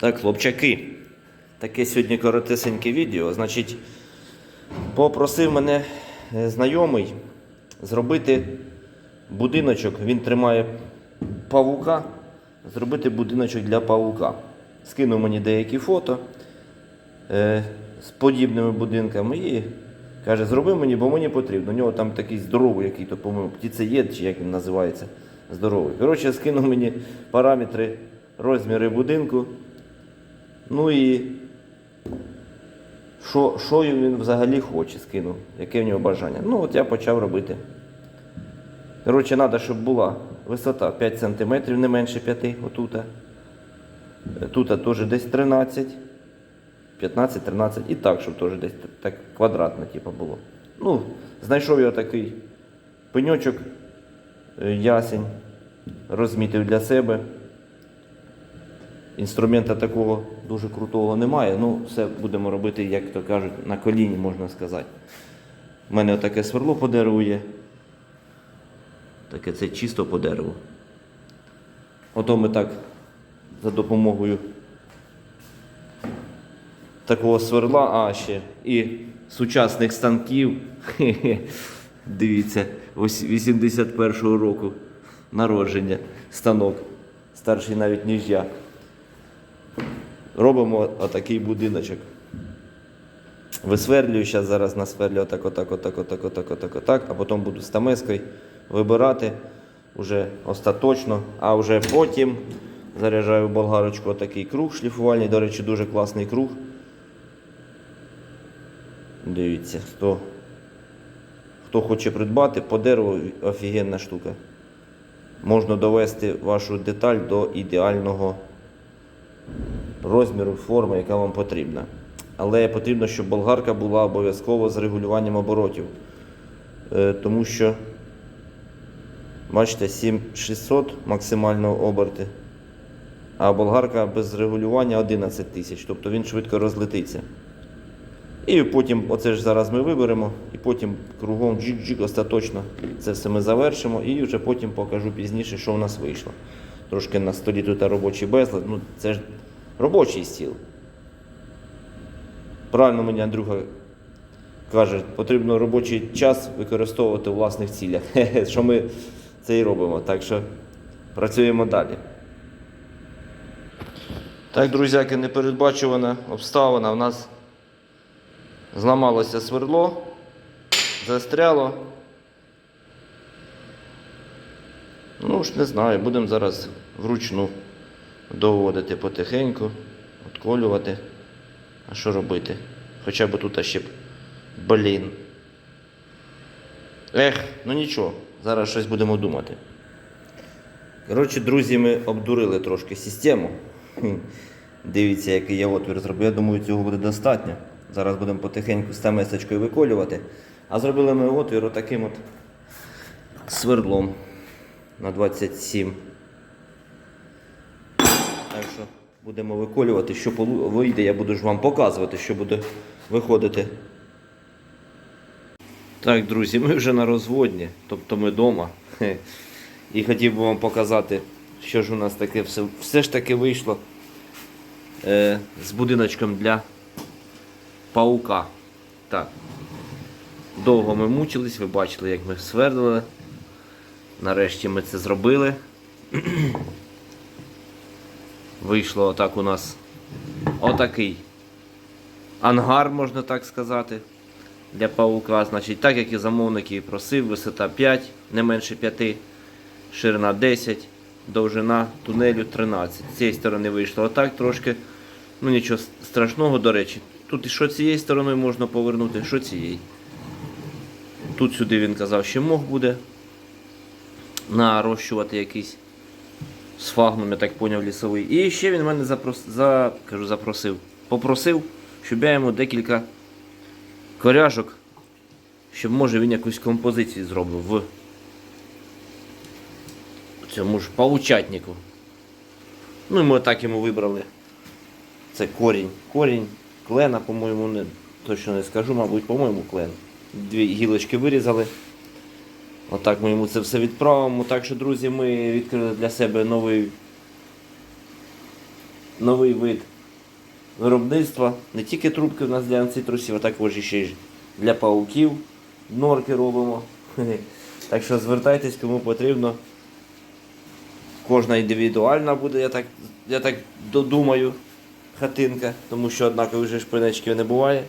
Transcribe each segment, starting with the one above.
Так, хлопчаки, таке сьогодні коротесеньке відео. Значить, попросив мене е, знайомий зробити будиночок. Він тримає павука. Зробити будиночок для павука. Скинув мені деякі фото е, з подібними будинками і каже, зроби мені, бо мені потрібно. У нього там такий здоровий, який то, по-моєму, птицеєд, чи як він називається, здоровий. Коротше, скинув мені параметри, розміри будинку. Ну і що, що він взагалі хоче, скинув, яке в нього бажання. Ну, от я почав робити. Коротше, треба, щоб була висота 5 см, не менше 5 отута. Тут теж десь 13, 15-13 і так, щоб теж десь так квадратно типу, було. Ну, знайшов я такий пеньочок, е, ясень, розмітив для себе. Інструмента такого дуже крутого немає. Ну, все будемо робити, як то кажуть, на коліні, можна сказати. У мене таке сверло по дереву є. Таке це чисто по дереву. Ото ми так за допомогою такого сверла, а ще і сучасних станків. Хе-хе. Дивіться, 81-го року народження станок, старший навіть ніж я. Робимо отакий будиночок. Висверлюю, зараз зараз насверлю отак, отак, отак, отак, отак, отак, отак, а потім буду стамескою вибирати вже остаточно, а вже потім заряджаю в болгарочку отакий круг шліфувальний. До речі, дуже класний круг. Дивіться, хто, хто хоче придбати, по дереву офігенна штука. Можна довести вашу деталь до ідеального розміру, форми, яка вам потрібна. Але потрібно, щоб болгарка була обов'язково з регулюванням оборотів. Е, Тому що, бачите, 7600 максимально оберти, а болгарка без регулювання 11 тисяч, тобто він швидко розлетиться. І потім, оце ж зараз ми виберемо, і потім кругом джик-джик остаточно це все ми завершимо, і вже потім покажу пізніше, що в нас вийшло. Трошки на столі тут робочий безлад, ну це ж робочий стіл. Правильно мені Андрюха каже, потрібно робочий час використовувати у власних цілях. Що ми це і робимо. Так що працюємо далі. Так, друзяки, непередбачувана обставина. У нас зламалося свердло, застряло. Ну ж не знаю, будемо зараз вручну доводити потихеньку, отколювати. А що робити? Хоча б тут ще б. Блін. Ех, ну нічого, зараз щось будемо думати. Коротше, друзі, ми обдурили трошки систему. Дивіться, який я отвір зробив. Я думаю, цього буде достатньо. Зараз будемо потихеньку з месочкою виколювати. А зробили ми отвір отаким от свердлом на 27. Так що будемо виколювати, що вийде, я буду ж вам показувати, що буде виходити. Так, друзі, ми вже на розводні, тобто ми вдома. І хотів би вам показати, що ж у нас таке все, все ж таки вийшло е, з будиночком для паука. Так. Довго ми мучились, ви бачили, як ми свердили. Нарешті ми це зробили. Вийшло отак у нас отакий ангар, можна так сказати, для паука. Значить, так як і замовник і просив, висота 5, не менше 5, ширина 10, довжина тунелю 13. З цієї сторони вийшло отак трошки. Ну нічого страшного, до речі. Тут і що цією стороною можна повернути, що цієї. Тут сюди він казав, що мох буде нарощувати якийсь сфагном, я так поняв, лісовий. І ще він мене запрос... за... кажу, запросив. Попросив, щоб я йому декілька коряжок, щоб може він якусь композицію зробив в цьому ж паучатнику. Ну і ми так йому вибрали. Це корінь. Корінь клена, по-моєму, не, точно не скажу, мабуть, по-моєму, клен. Дві гілочки вирізали. Отак ми йому це все відправимо. Так що, друзі, ми відкрили для себе новий новий вид виробництва. Не тільки трубки в нас для анцитрусів, а також ще й для пауків. Норки робимо. Так що звертайтесь, кому потрібно. Кожна індивідуальна буде, я так, я так додумаю, хатинка, тому що однакових же шпинечків не буває.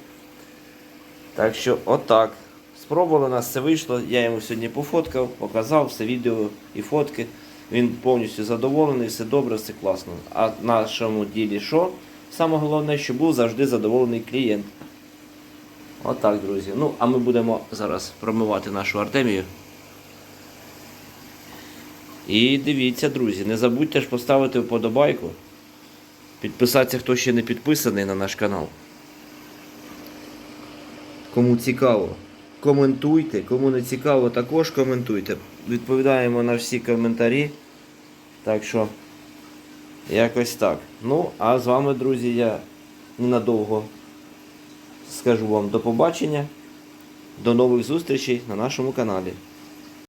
Так що отак. Спробували у нас все вийшло. Я йому сьогодні пофоткав, показав все відео і фотки. Він повністю задоволений, все добре, все класно. А в нашому ділі що? Саме головне, що був завжди задоволений клієнт. Отак, друзі. Ну, а ми будемо зараз промивати нашу Артемію. І дивіться, друзі, не забудьте ж поставити вподобайку. Підписатися, хто ще не підписаний на наш канал. Кому цікаво, коментуйте. Кому не цікаво, також коментуйте. Відповідаємо на всі коментарі. Так що, якось так. Ну, а з вами, друзі, я ненадовго скажу вам до побачення. До нових зустрічей на нашому каналі.